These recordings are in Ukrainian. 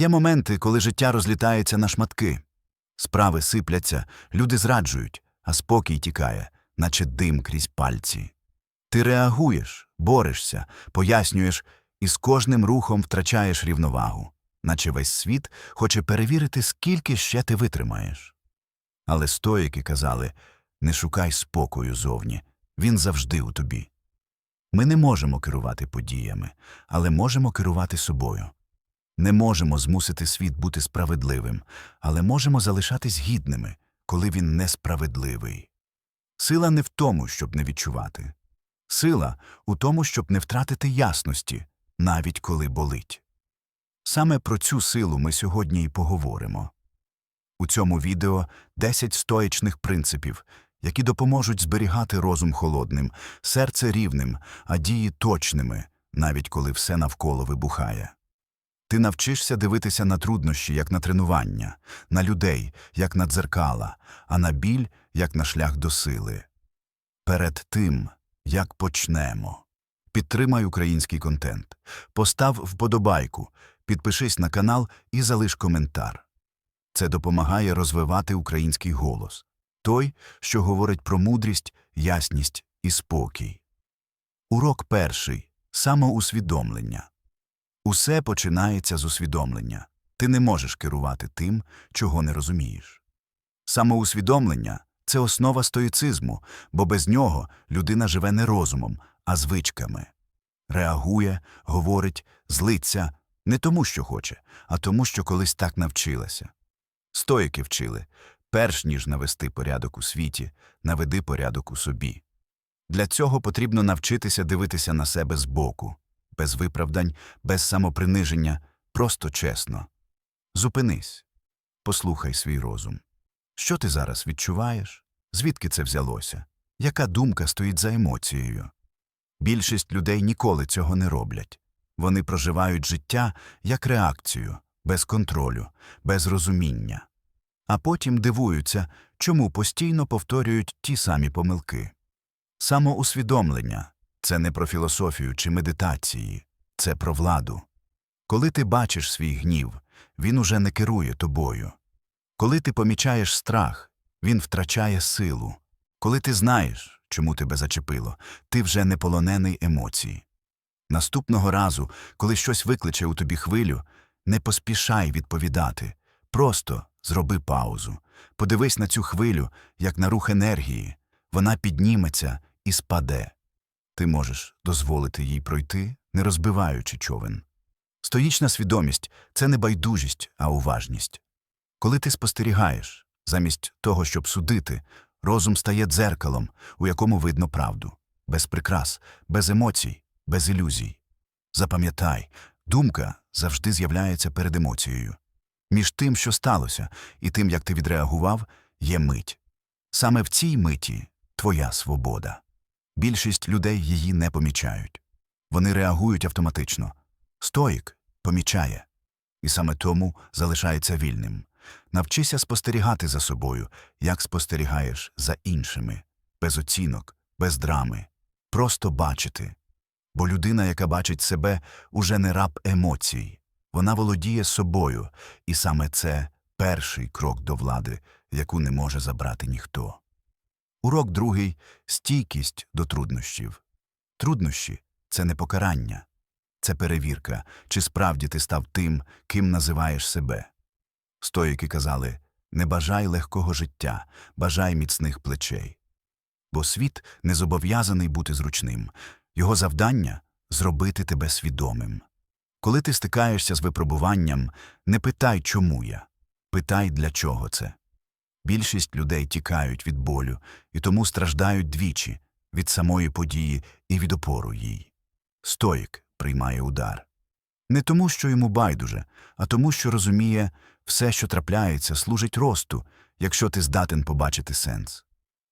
Є моменти, коли життя розлітається на шматки. Справи сипляться, люди зраджують, а спокій тікає, наче дим крізь пальці. Ти реагуєш, борешся, пояснюєш і з кожним рухом втрачаєш рівновагу, наче весь світ хоче перевірити, скільки ще ти витримаєш. Але стоїки казали не шукай спокою зовні, він завжди у тобі. Ми не можемо керувати подіями, але можемо керувати собою. Не можемо змусити світ бути справедливим, але можемо залишатись гідними, коли він несправедливий. Сила не в тому, щоб не відчувати. Сила у тому, щоб не втратити ясності, навіть коли болить. Саме про цю силу ми сьогодні і поговоримо. У цьому відео 10 стоїчних принципів, які допоможуть зберігати розум холодним, серце рівним, а дії точними, навіть коли все навколо вибухає. Ти навчишся дивитися на труднощі, як на тренування, на людей, як на дзеркала, а на біль, як на шлях до сили. Перед тим, як почнемо. Підтримай український контент, постав вподобайку, підпишись на канал і залиш коментар. Це допомагає розвивати український голос той, що говорить про мудрість, ясність і спокій. Урок перший самоусвідомлення. Усе починається з усвідомлення. Ти не можеш керувати тим, чого не розумієш. Самоусвідомлення це основа стоїцизму, бо без нього людина живе не розумом, а звичками. Реагує, говорить, злиться не тому, що хоче, а тому, що колись так навчилася. Стоїки вчили перш ніж навести порядок у світі, наведи порядок у собі. Для цього потрібно навчитися дивитися на себе збоку, без виправдань, без самоприниження, просто чесно. Зупинись, послухай свій розум. Що ти зараз відчуваєш? Звідки це взялося? Яка думка стоїть за емоцією? Більшість людей ніколи цього не роблять. Вони проживають життя як реакцію, без контролю, без розуміння. А потім дивуються, чому постійно повторюють ті самі помилки. Самоусвідомлення це не про філософію чи медитації, це про владу. Коли ти бачиш свій гнів, він уже не керує тобою. Коли ти помічаєш страх, він втрачає силу. Коли ти знаєш, чому тебе зачепило, ти вже не полонений емоцій. Наступного разу, коли щось викличе у тобі хвилю, не поспішай відповідати. Просто зроби паузу. Подивись на цю хвилю, як на рух енергії. Вона підніметься і спаде. Ти можеш дозволити їй пройти, не розбиваючи човен. Стоїчна свідомість це не байдужість, а уважність. Коли ти спостерігаєш, замість того, щоб судити, розум стає дзеркалом, у якому видно правду, без прикрас, без емоцій, без ілюзій. Запам'ятай, думка завжди з'являється перед емоцією. Між тим, що сталося, і тим, як ти відреагував, є мить. Саме в цій миті твоя свобода. Більшість людей її не помічають. Вони реагують автоматично. Стоїк помічає. І саме тому залишається вільним. Навчися спостерігати за собою, як спостерігаєш за іншими, без оцінок, без драми, просто бачити. Бо людина, яка бачить себе, уже не раб емоцій. Вона володіє собою, і саме це перший крок до влади, яку не може забрати ніхто. Урок другий стійкість до труднощів. Труднощі це не покарання, це перевірка, чи справді ти став тим, ким називаєш себе. Стоїки казали не бажай легкого життя, бажай міцних плечей. Бо світ не зобов'язаний бути зручним, його завдання зробити тебе свідомим. Коли ти стикаєшся з випробуванням, не питай, чому я, питай, для чого це. Більшість людей тікають від болю і тому страждають двічі від самої події і від опору їй. Стоїк приймає удар. Не тому, що йому байдуже, а тому, що розуміє, все, що трапляється, служить росту, якщо ти здатен побачити сенс.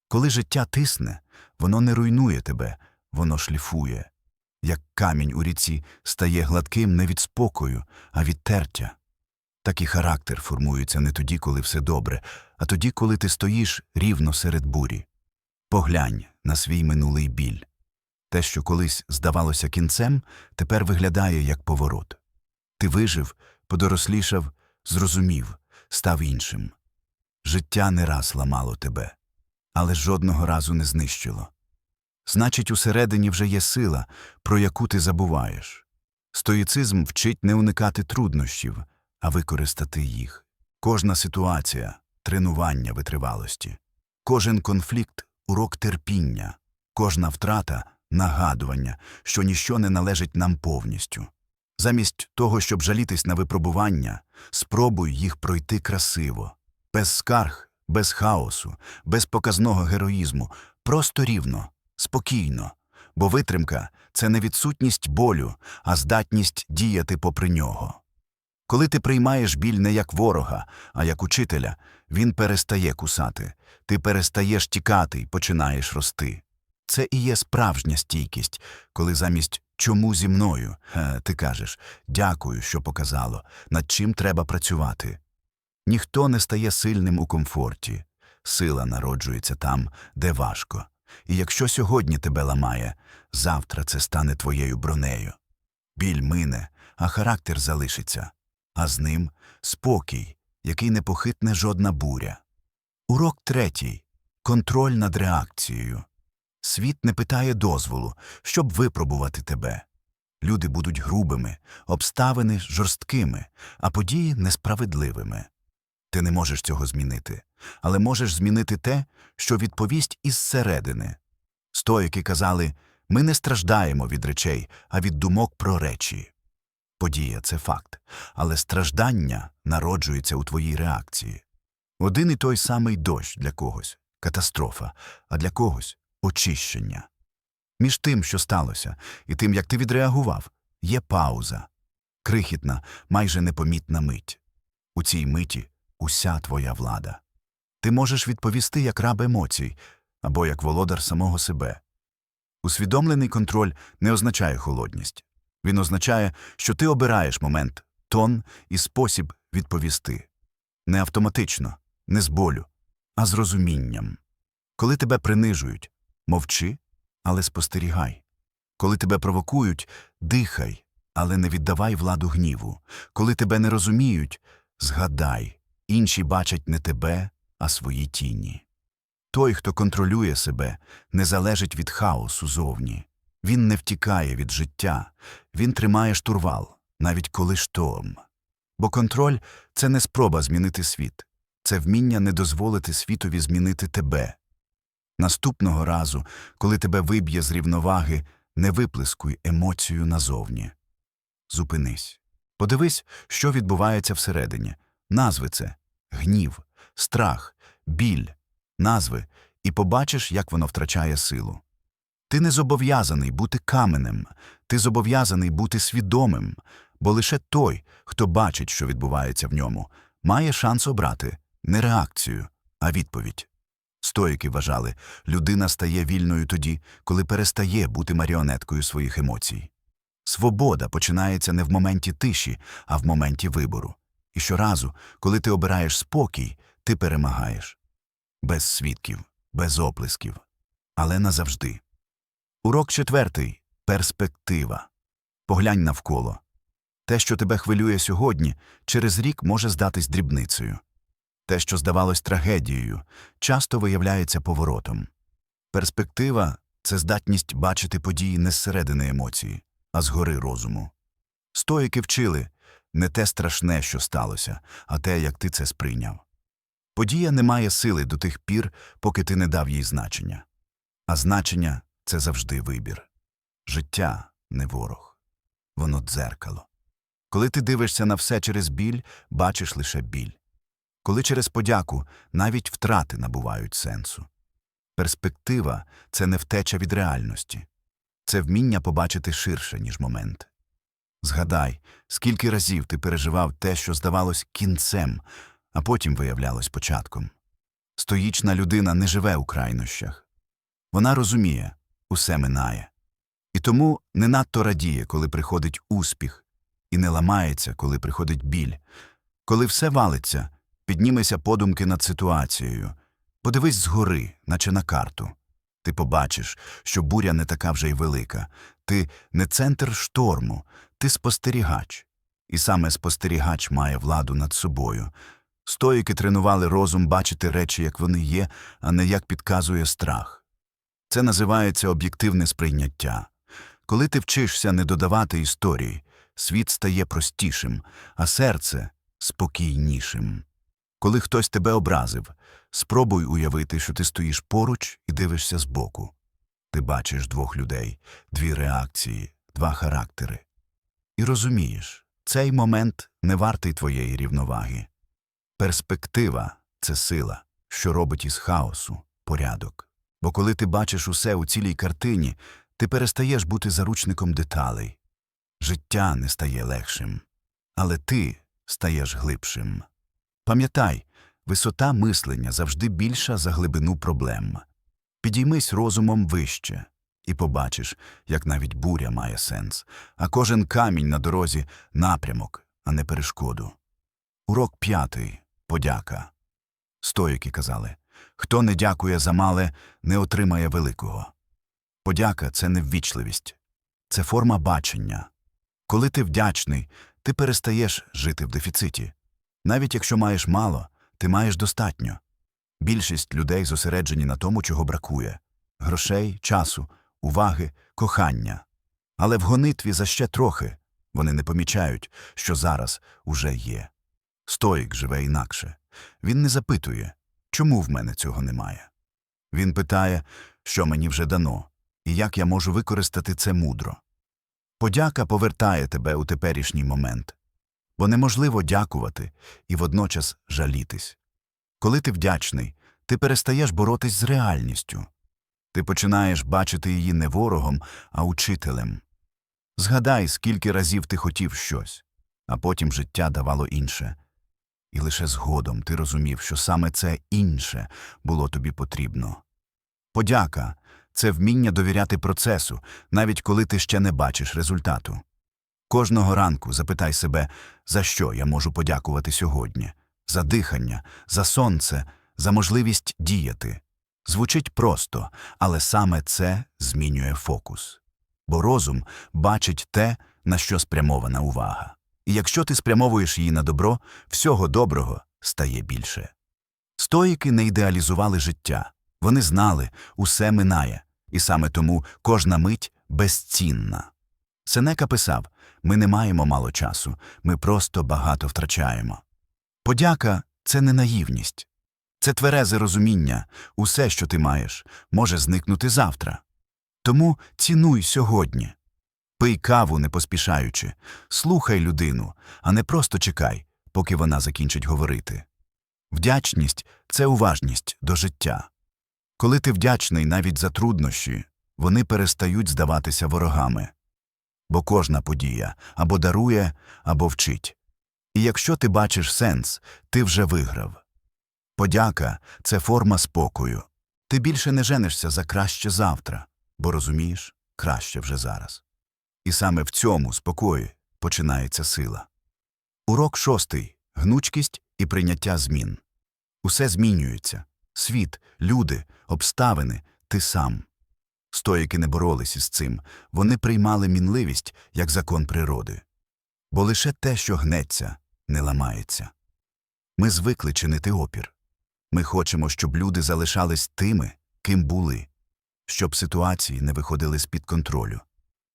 Коли життя тисне, воно не руйнує тебе, воно шліфує. Як камінь у ріці стає гладким не від спокою, а від тертя. Так і характер формується не тоді, коли все добре, а тоді, коли ти стоїш рівно серед бурі. Поглянь на свій минулий біль. Те, що колись здавалося кінцем, тепер виглядає як поворот. Ти вижив, подорослішав, зрозумів, став іншим. Життя не раз ламало тебе, але жодного разу не знищило. Значить, усередині вже є сила, про яку ти забуваєш. Стоїцизм вчить не уникати труднощів, а використати їх. Кожна ситуація тренування витривалості, кожен конфлікт урок терпіння, кожна втрата нагадування, що ніщо не належить нам повністю. Замість того, щоб жалітись на випробування, спробуй їх пройти красиво, без скарг, без хаосу, без показного героїзму, просто рівно, спокійно, бо витримка це не відсутність болю, а здатність діяти попри нього. Коли ти приймаєш біль не як ворога, а як учителя, він перестає кусати, ти перестаєш тікати і починаєш рости. Це і є справжня стійкість, коли замість чому зі мною ти кажеш дякую, що показало, над чим треба працювати. Ніхто не стає сильним у комфорті, сила народжується там, де важко. І якщо сьогодні тебе ламає, завтра це стане твоєю бронею. Біль мине, а характер залишиться, а з ним спокій, який не похитне жодна буря. Урок третій контроль над реакцією. Світ не питає дозволу, щоб випробувати тебе. Люди будуть грубими, обставини жорсткими, а події несправедливими. Ти не можеш цього змінити, але можеш змінити те, що відповість із середини. Стоїки казали ми не страждаємо від речей, а від думок про речі. Подія це факт, але страждання народжується у твоїй реакції. Один і той самий дощ для когось катастрофа, а для когось очищення. Між тим, що сталося, і тим, як ти відреагував, є пауза, крихітна, майже непомітна мить. У цій миті уся твоя влада. Ти можеш відповісти як раб емоцій або як володар самого себе. Усвідомлений контроль не означає холодність. Він означає, що ти обираєш момент, тон і спосіб відповісти. Не автоматично, не з болю, а з розумінням. Коли тебе принижують, мовчи, але спостерігай. Коли тебе провокують, дихай, але не віддавай владу гніву. Коли тебе не розуміють, згадай, інші бачать не тебе, а свої тіні. Той, хто контролює себе, не залежить від хаосу зовні. Він не втікає від життя, він тримає штурвал, навіть коли шторм. Бо контроль це не спроба змінити світ, це вміння не дозволити світові змінити тебе. Наступного разу, коли тебе виб'є з рівноваги, не виплескуй емоцію назовні. Зупинись. Подивись, що відбувається всередині. Назви це гнів, страх, біль, назви, і побачиш, як воно втрачає силу. Ти не зобов'язаний бути каменем, ти зобов'язаний бути свідомим, бо лише той, хто бачить, що відбувається в ньому, має шанс обрати не реакцію, а відповідь. Стоїки вважали, людина стає вільною тоді, коли перестає бути маріонеткою своїх емоцій. Свобода починається не в моменті тиші, а в моменті вибору. І щоразу, коли ти обираєш спокій, ти перемагаєш. Без свідків, без оплесків, але назавжди. Урок четвертий перспектива. Поглянь навколо. Те, що тебе хвилює сьогодні, через рік може здатись дрібницею. Те, що здавалось трагедією, часто виявляється поворотом. Перспектива це здатність бачити події не зсередини емоції, а згори розуму. Стоїки вчили не те страшне, що сталося, а те, як ти це сприйняв. Подія не має сили до тих пір, поки ти не дав їй значення. А значення це завжди вибір. Життя не ворог, воно дзеркало. Коли ти дивишся на все через біль, бачиш лише біль. Коли через подяку навіть втрати набувають сенсу. Перспектива це не втеча від реальності, це вміння побачити ширше, ніж момент. Згадай, скільки разів ти переживав те, що здавалось кінцем, а потім виявлялось початком. Стоїчна людина не живе у крайнощах. Вона розуміє, усе минає. І тому не надто радіє, коли приходить успіх, і не ламається, коли приходить біль. Коли все валиться, піднімися подумки над ситуацією. Подивись згори, наче на карту. Ти побачиш, що буря не така вже й велика. Ти не центр шторму, ти спостерігач. І саме спостерігач має владу над собою. Стоїки тренували розум бачити речі, як вони є, а не як підказує страх. Це називається об'єктивне сприйняття. Коли ти вчишся не додавати історії, світ стає простішим, а серце спокійнішим. Коли хтось тебе образив, спробуй уявити, що ти стоїш поруч і дивишся збоку. Ти бачиш двох людей, дві реакції, два характери. І розумієш, цей момент не вартий твоєї рівноваги. Перспектива це сила, що робить із хаосу порядок. Бо коли ти бачиш усе у цілій картині, ти перестаєш бути заручником деталей. Життя не стає легшим, але ти стаєш глибшим. Пам'ятай, висота мислення завжди більша за глибину проблем. Підіймись розумом вище, і побачиш, як навіть буря має сенс, а кожен камінь на дорозі напрямок, а не перешкоду. Урок п'ятий подяка. Стоїки казали хто не дякує за мале, не отримає великого. Подяка це не ввічливість, це форма бачення. Коли ти вдячний, ти перестаєш жити в дефіциті. Навіть якщо маєш мало, ти маєш достатньо. Більшість людей зосереджені на тому, чого бракує грошей, часу, уваги, кохання. Але в гонитві за ще трохи вони не помічають, що зараз уже є. Стоїк живе інакше. Він не запитує, чому в мене цього немає. Він питає, що мені вже дано, і як я можу використати це мудро. Подяка повертає тебе у теперішній момент, бо неможливо дякувати і водночас жалітись. Коли ти вдячний, ти перестаєш боротись з реальністю. Ти починаєш бачити її не ворогом, а учителем. Згадай, скільки разів ти хотів щось, а потім життя давало інше. І лише згодом ти розумів, що саме це інше було тобі потрібно. Подяка це вміння довіряти процесу, навіть коли ти ще не бачиш результату. Кожного ранку запитай себе, за що я можу подякувати сьогодні за дихання, за сонце, за можливість діяти. Звучить просто, але саме це змінює фокус. Бо розум бачить те, на що спрямована увага. І якщо ти спрямовуєш її на добро, всього доброго стає більше. Стоїки не ідеалізували життя. Вони знали, усе минає, і саме тому кожна мить безцінна. Сенека писав ми не маємо мало часу, ми просто багато втрачаємо. Подяка це не наївність, це тверезе розуміння усе, що ти маєш, може зникнути завтра. Тому цінуй сьогодні. Пий каву, не поспішаючи, слухай людину, а не просто чекай, поки вона закінчить говорити. Вдячність це уважність до життя. Коли ти вдячний навіть за труднощі, вони перестають здаватися ворогами. Бо кожна подія або дарує, або вчить. І якщо ти бачиш сенс, ти вже виграв. Подяка це форма спокою. Ти більше не женишся за краще завтра, бо розумієш, краще вже зараз. І саме в цьому спокої починається сила. Урок шостий гнучкість і прийняття змін. Усе змінюється світ, люди, обставини, ти сам. Стоїки не боролись із цим, вони приймали мінливість як закон природи. Бо лише те, що гнеться, не ламається. Ми звикли чинити опір. Ми хочемо, щоб люди залишались тими, ким були, щоб ситуації не виходили з-під контролю,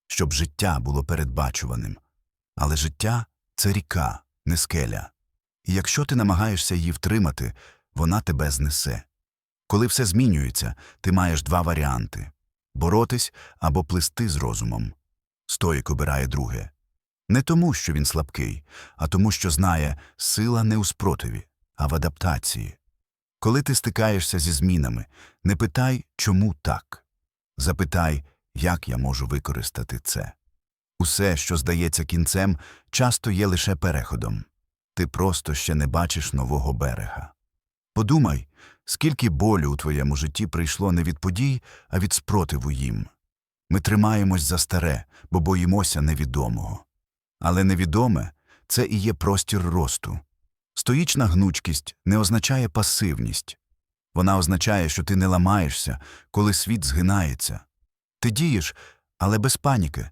щоб життя було передбачуваним. Але життя це ріка, не скеля. І якщо ти намагаєшся її втримати, вона тебе знесе. Коли все змінюється, ти маєш два варіанти боротись або плисти з розумом. Стоїк обирає друге. Не тому, що він слабкий, а тому, що знає, сила не у спротиві, а в адаптації. Коли ти стикаєшся зі змінами, не питай, чому так. Запитай, як я можу використати це. Усе, що здається кінцем, часто є лише переходом. Ти просто ще не бачиш нового берега. Подумай, скільки болю у твоєму житті прийшло не від подій, а від спротиву їм. Ми тримаємось за старе, бо боїмося невідомого. Але невідоме це і є простір росту. Стоїчна гнучкість не означає пасивність. Вона означає, що ти не ламаєшся, коли світ згинається. Ти дієш, але без паніки.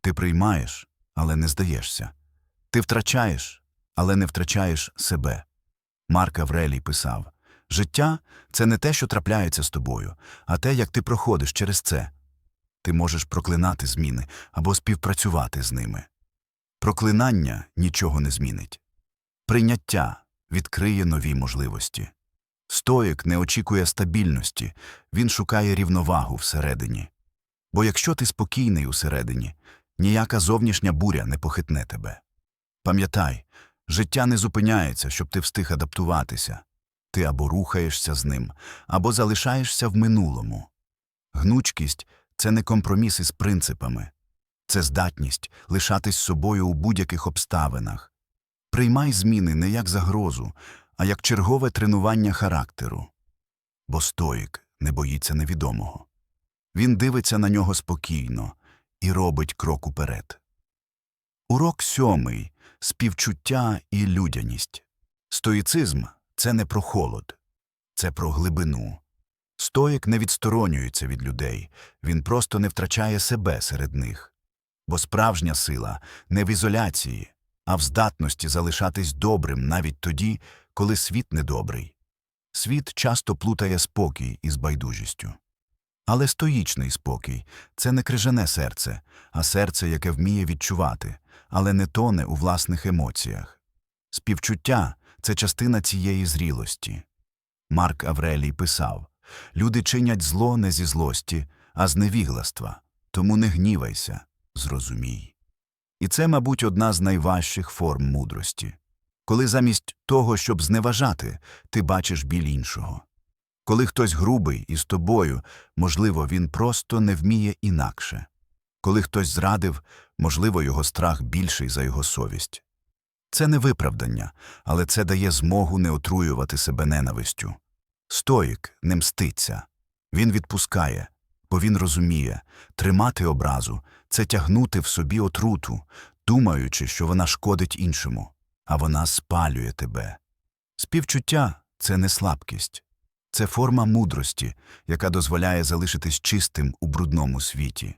Ти приймаєш, але не здаєшся. Ти втрачаєш, але не втрачаєш себе. Марк Аврелій писав Життя це не те, що трапляється з тобою, а те, як ти проходиш через це. Ти можеш проклинати зміни або співпрацювати з ними. Проклинання нічого не змінить. Прийняття відкриє нові можливості. Стоїк не очікує стабільності, він шукає рівновагу всередині. Бо якщо ти спокійний усередині, ніяка зовнішня буря не похитне тебе. Пам'ятай, життя не зупиняється, щоб ти встиг адаптуватися. Ти або рухаєшся з ним, або залишаєшся в минулому. Гнучкість це не компроміс із принципами, це здатність лишатись собою у будь-яких обставинах. Приймай зміни не як загрозу, а як чергове тренування характеру. Бо стоїк не боїться невідомого. Він дивиться на нього спокійно і робить крок уперед. Урок сьомий співчуття і людяність. Стоїцизм це не про холод, це про глибину. Стоїк не відсторонюється від людей, він просто не втрачає себе серед них. Бо справжня сила не в ізоляції, а в здатності залишатись добрим навіть тоді, коли світ недобрий. Світ часто плутає спокій із байдужістю. Але стоїчний спокій це не крижане серце, а серце, яке вміє відчувати, але не тоне у власних емоціях. Співчуття це частина цієї зрілості. Марк Аврелій писав Люди чинять зло не зі злості, а з невігластва, тому не гнівайся, зрозумій. І це, мабуть, одна з найважчих форм мудрості. Коли замість того, щоб зневажати, ти бачиш біль іншого. Коли хтось грубий і з тобою, можливо, він просто не вміє інакше. Коли хтось зрадив, можливо, його страх більший за його совість. Це не виправдання, але це дає змогу не отруювати себе ненавистю. Стоїк не мститься. Він відпускає, бо він розуміє, тримати образу це тягнути в собі отруту, думаючи, що вона шкодить іншому, а вона спалює тебе. Співчуття це не слабкість, це форма мудрості, яка дозволяє залишитись чистим у брудному світі.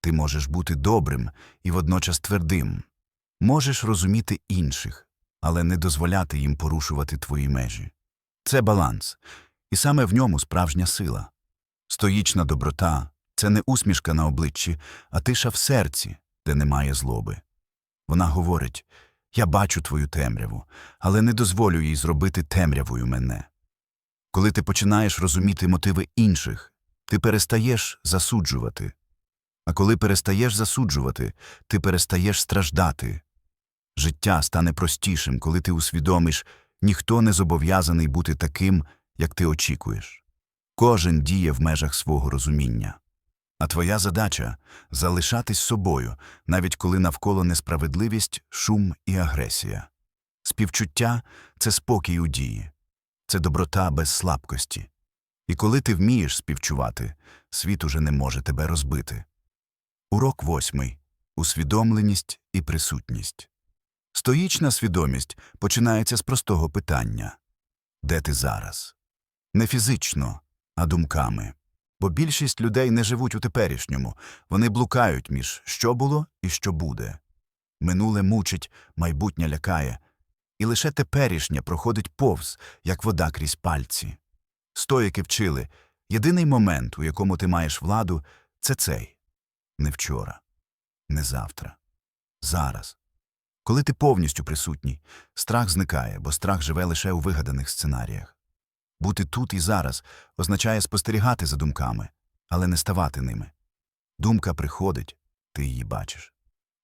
Ти можеш бути добрим і водночас твердим, можеш розуміти інших, але не дозволяти їм порушувати твої межі. Це баланс, і саме в ньому справжня сила. Стоїчна доброта це не усмішка на обличчі, а тиша в серці, де немає злоби. Вона говорить Я бачу твою темряву, але не дозволю їй зробити темрявою мене. Коли ти починаєш розуміти мотиви інших, ти перестаєш засуджувати. А коли перестаєш засуджувати, ти перестаєш страждати. Життя стане простішим, коли ти усвідомиш, ніхто не зобов'язаний бути таким, як ти очікуєш. Кожен діє в межах свого розуміння. А твоя задача залишатись собою, навіть коли навколо несправедливість, шум і агресія. Співчуття це спокій у дії, це доброта без слабкості. І коли ти вмієш співчувати, світ уже не може тебе розбити. Урок восьмий усвідомленість і присутність. Стоїчна свідомість починається з простого питання Де ти зараз? Не фізично, а думками. Бо більшість людей не живуть у теперішньому, вони блукають між що було і що буде. Минуле мучить, майбутнє лякає, і лише теперішнє проходить повз, як вода крізь пальці. Стоїки вчили єдиний момент, у якому ти маєш владу, це цей не вчора, не завтра, зараз. Коли ти повністю присутній, страх зникає, бо страх живе лише у вигаданих сценаріях. Бути тут і зараз означає спостерігати за думками, але не ставати ними. Думка приходить, ти її бачиш.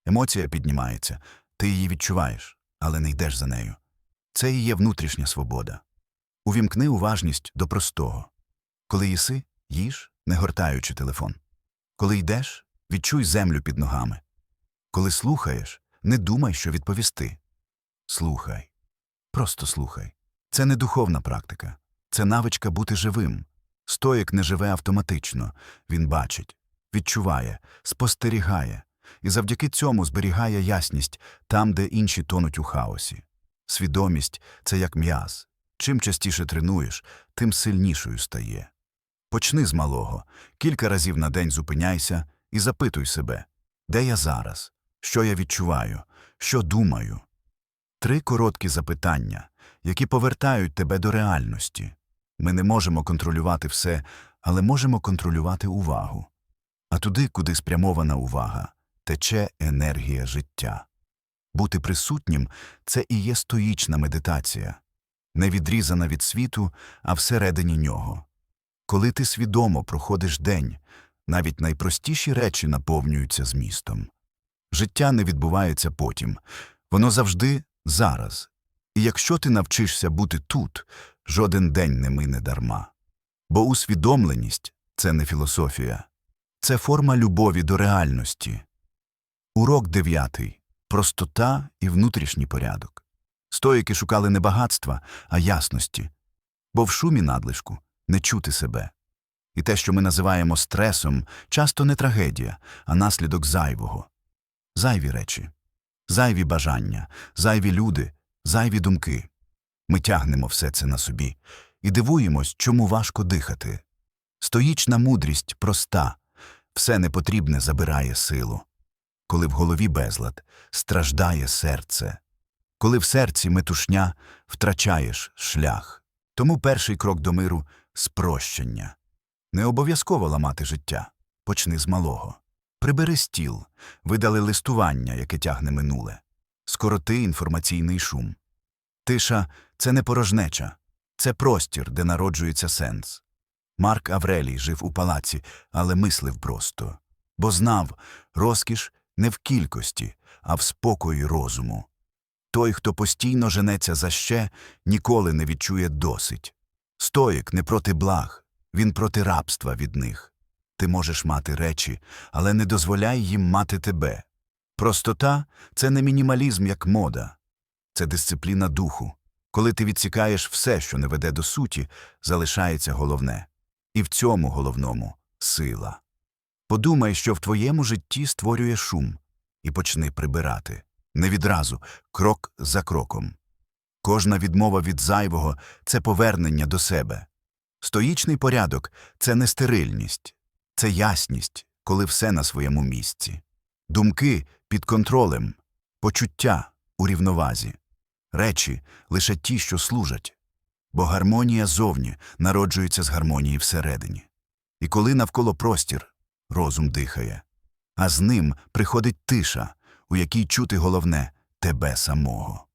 Емоція піднімається, ти її відчуваєш, але не йдеш за нею. Це і є внутрішня свобода. Увімкни уважність до простого. Коли їси, їж, не гортаючи телефон. Коли йдеш, відчуй землю під ногами. Коли слухаєш, не думай, що відповісти. Слухай. Просто слухай. Це не духовна практика. Це навичка бути живим. Стоїк не живе автоматично. Він бачить, відчуває, спостерігає, і завдяки цьому зберігає ясність там, де інші тонуть у хаосі. Свідомість це як м'яз. Чим частіше тренуєш, тим сильнішою стає. Почни з малого, кілька разів на день зупиняйся і запитуй себе, де я зараз, що я відчуваю, що думаю, Три короткі запитання, які повертають тебе до реальності. Ми не можемо контролювати все, але можемо контролювати увагу. А туди, куди спрямована увага, тече енергія життя. Бути присутнім це і є стоїчна медитація, не відрізана від світу, а всередині нього. Коли ти свідомо проходиш день, навіть найпростіші речі наповнюються змістом. Життя не відбувається потім, воно завжди зараз. І якщо ти навчишся бути тут, жоден день не мине дарма. Бо усвідомленість це не філософія, це форма любові до реальності. Урок дев'ятий простота і внутрішній порядок. Стоїки шукали не багатства, а ясності, бо в шумі надлишку не чути себе. І те, що ми називаємо стресом, часто не трагедія, а наслідок зайвого. Зайві речі, зайві бажання, зайві люди, зайві думки. Ми тягнемо все це на собі і дивуємось, чому важко дихати. Стоїчна мудрість проста, все непотрібне забирає силу. Коли в голові безлад, страждає серце. Коли в серці метушня, втрачаєш шлях. Тому перший крок до миру спрощення. Не обов'язково ламати життя. Почни з малого. Прибери стіл, видали листування, яке тягне минуле. Скороти інформаційний шум. Тиша це не порожнеча, це простір, де народжується сенс. Марк Аврелій жив у палаці, але мислив просто, бо знав, розкіш не в кількості, а в спокої розуму. Той, хто постійно женеться за ще, ніколи не відчує досить. Стоїк не проти благ, він проти рабства від них. Ти можеш мати речі, але не дозволяй їм мати тебе. Простота це не мінімалізм як мода, це дисципліна духу. Коли ти відсікаєш все, що не веде до суті, залишається головне. І в цьому головному сила. Подумай, що в твоєму житті створює шум, і почни прибирати. Не відразу, крок за кроком. Кожна відмова від зайвого це повернення до себе. Стоїчний порядок це не стерильність, це ясність, коли все на своєму місці. Думки під контролем, почуття у рівновазі, речі лише ті, що служать. Бо гармонія зовні народжується з гармонії всередині. І коли навколо простір, розум дихає, а з ним приходить тиша, у якій чути головне тебе самого.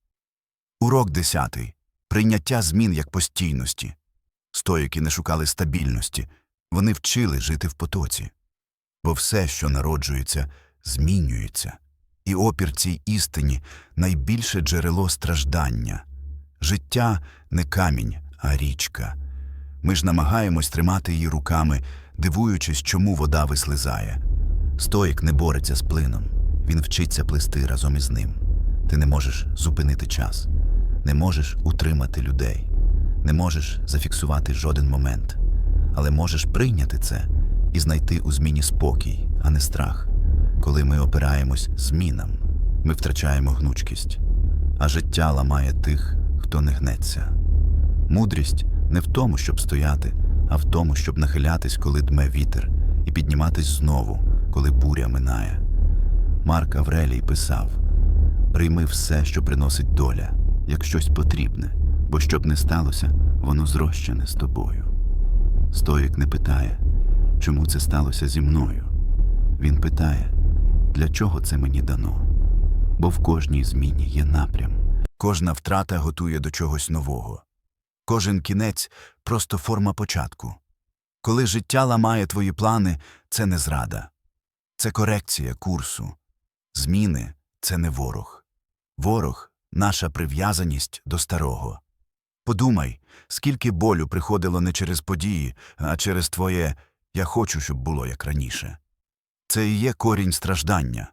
Урок десятий. Прийняття змін як постійності. Стоїки не шукали стабільності, вони вчили жити в потоці. Бо все, що народжується, змінюється, і опір цій істині найбільше джерело страждання. Життя не камінь, а річка. Ми ж намагаємось тримати її руками, дивуючись, чому вода вислизає. Стоїк не бореться з плином, він вчиться плисти разом із ним. Ти не можеш зупинити час, не можеш утримати людей, не можеш зафіксувати жоден момент, але можеш прийняти це і знайти у зміні спокій, а не страх. Коли ми опираємось змінам, ми втрачаємо гнучкість, а життя ламає тих, хто не гнеться. Мудрість не в тому, щоб стояти, а в тому, щоб нахилятись, коли дме вітер, і підніматись знову, коли буря минає. Марк Аврелій писав Прийми все, що приносить доля, як щось потрібне, бо щоб не сталося, воно зрощене з тобою. Стоїк не питає, чому це сталося зі мною. Він питає, для чого це мені дано? Бо в кожній зміні є напрям. Кожна втрата готує до чогось нового. Кожен кінець просто форма початку. Коли життя ламає твої плани, це не зрада, це корекція курсу. Зміни це не ворог. Ворог наша прив'язаність до старого. Подумай, скільки болю приходило не через події, а через твоє я хочу, щоб було як раніше. Це і є корінь страждання.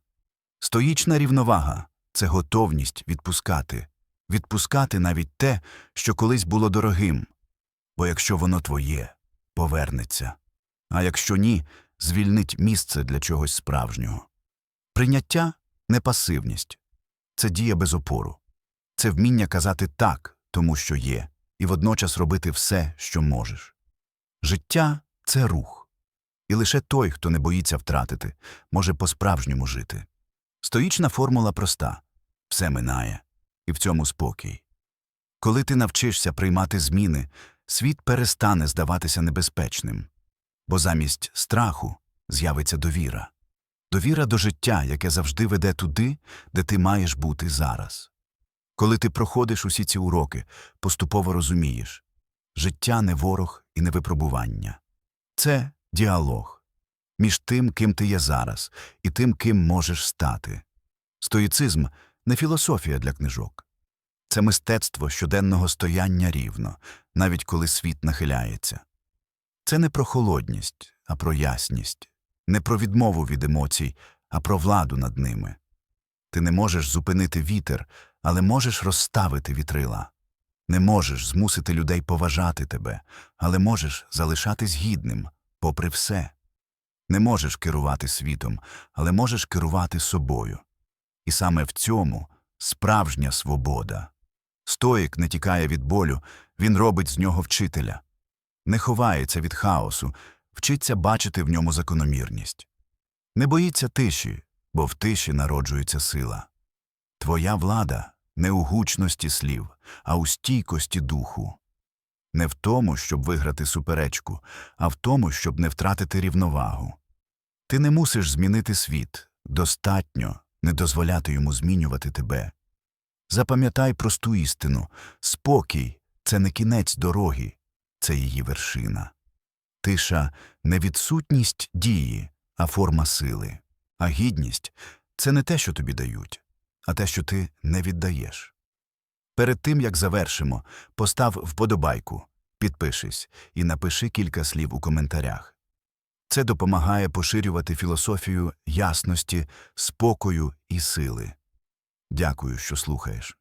Стоїчна рівновага це готовність відпускати, відпускати навіть те, що колись було дорогим. Бо якщо воно твоє, повернеться. А якщо ні, звільнить місце для чогось справжнього. Прийняття не пасивність, це дія без опору, це вміння казати так, тому що є, і водночас робити все, що можеш. Життя це рух, і лише той, хто не боїться втратити, може по-справжньому жити. Стоїчна формула проста все минає, і в цьому спокій. Коли ти навчишся приймати зміни, світ перестане здаватися небезпечним, бо замість страху з'явиться довіра. Довіра до життя, яке завжди веде туди, де ти маєш бути зараз. Коли ти проходиш усі ці уроки, поступово розумієш життя не ворог і не випробування. Це діалог між тим, ким ти є зараз, і тим, ким можеш стати. Стоїцизм не філософія для книжок. Це мистецтво щоденного стояння рівно, навіть коли світ нахиляється. Це не про холодність, а про ясність, не про відмову від емоцій, а про владу над ними. Ти не можеш зупинити вітер, але можеш розставити вітрила. Не можеш змусити людей поважати тебе, але можеш залишатись гідним, попри все. Не можеш керувати світом, але можеш керувати собою. І саме в цьому справжня свобода. Стоїк не тікає від болю, він робить з нього вчителя. Не ховається від хаосу, вчиться бачити в ньому закономірність. Не боїться тиші, бо в тиші народжується сила. Твоя влада не у гучності слів, а у стійкості духу. Не в тому, щоб виграти суперечку, а в тому, щоб не втратити рівновагу. Ти не мусиш змінити світ, достатньо не дозволяти йому змінювати тебе. Запам'ятай просту істину спокій це не кінець дороги, це її вершина. Тиша не відсутність дії, а форма сили. А гідність це не те, що тобі дають, а те, що ти не віддаєш. Перед тим, як завершимо, постав вподобайку, підпишись і напиши кілька слів у коментарях. Це допомагає поширювати філософію ясності, спокою і сили. Дякую, що слухаєш.